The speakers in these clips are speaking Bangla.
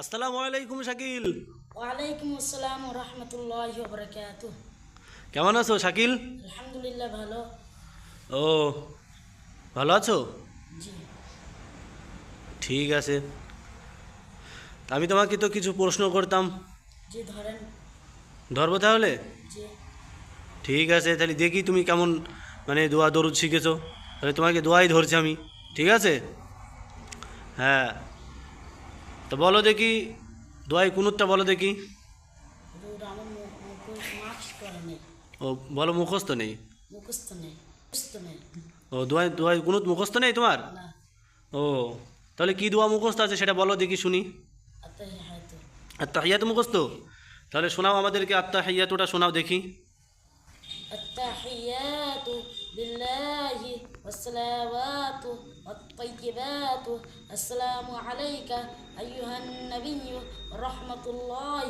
আসসালামু আলাইকুম শাকিল। ওয়ালাইকুম আসসালাম রহমতুল্লাহ বরকাত। কেমন আছো শাকিল? আলহামদুলিল্লাহ ভালো। ও ভালো আছো? জি। ঠিক আছে। আমি তোমাকে তো কিছু প্রশ্ন করতাম। জি ধরেন। ধরবো তাহলে? জি। ঠিক আছে তাহলে দেখি তুমি কেমন মানে দোয়া দরুদ শিখেছো। তাহলে তোমাকে দোয়াই ধরছি আমি। ঠিক আছে? হ্যাঁ। তো বলো দেখি দোয়াই কুনুতটা বলো দেখি। ও, বলো মুখস্থ নেই? ও দোয়াই দোয়াই কুনুত মুখস্থ নেই তোমার? ও, তাহলে কি দোয়া মুখস্থ আছে সেটা বলো দেখি শুনি। আত্মাহিয়াত মুখস্থ? তাহলে শোনাও আমাদেরকে আত্মা হাইয়া তোটা শোনাও দেখি। আত্মাহিয়াতু বিল্লাহ। والصلوات والطيبات السلام عليك أيها النبي ورحمة الله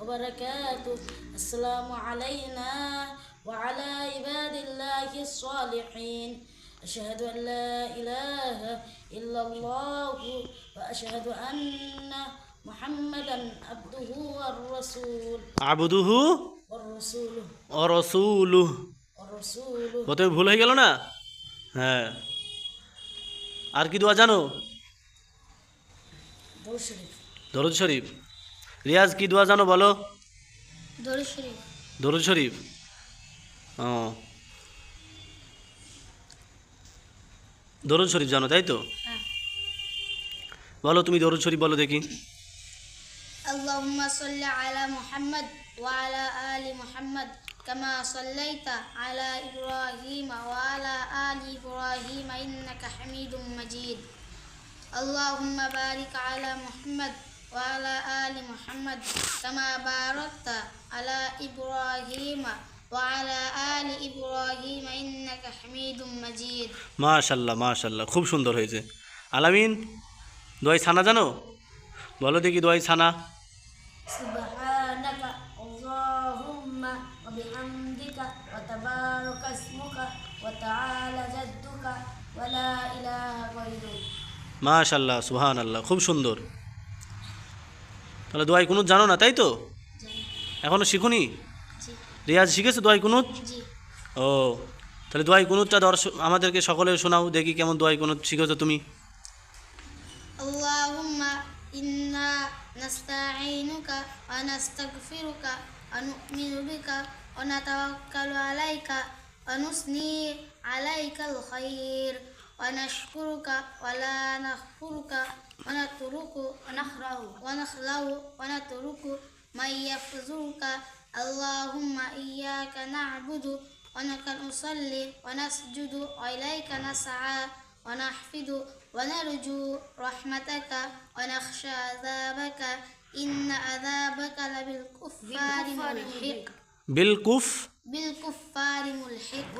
وبركاته السلام علينا وعلى عباد الله الصالحين أشهد أن لا إله إلا الله وأشهد أن محمدا عبده والرسول আবুদুহু والرسول ও রসুলুহ والرسول প্রথমে ভুল হয়ে গেল না হ্যাঁ। আর কি দোয়া জানো? দরুদ শরীফ। রিয়াজ কি দোয়া জানো বলো? দরুদ শরীফ। দরুদ শরীফ। ও। দরুদ শরীফ জানো তাই তো? হ্যাঁ। বলো তুমি দরুদ শরীফ বলো দেখি। اللهم صل على محمد وعلى آل محمد كما صليت على إبراهيم وعلى آل إبراهيم إنك حميد مجيد اللهم بارك على محمد وعلى آل محمد كما باركت على إبراهيم وعلى آل إبراهيم إنك حميد مجيد মাশাল্লাহ মাশাল্লাহ খুব সুন্দর হয়েছে আলামিন দোয়াই ছানা জানো বলো দেখি দোয়াই ছানা سبحانك اللهم وبحمدك وتبارك اسمك وتعالى جدك ولا إله غيرك মাশাল্লাহ সুহান আল্লাহ খুব সুন্দর তাহলে দোয়াই কুনুত জানো না তাই তো এখনো শিখুনি জি রিয়াজ শিখেছো দোয়াই কুনুত জি ও তাহলে দোয়াই কুনুতটা দর্শক আমাদেরকে সকলে শোনাও দেখি কেমন দোয়াই কুনুত শিখেছো তুমি اللهم إنا نستعينك ونستغفرك ونؤمن بك ونتوكل عليك ونثني عليك الخير ونشكرك ولا نكفرك ونترك ونخلع ونخلع ونترك من يفزرك اللهم إياك نعبد ونك نصلي ونسجد وإليك نسعى. ونحفظ ونرجو رحمتك ونخشى عذابك. إن عذابك لبالكفار ملحق. بالكف بالكفار ملحق.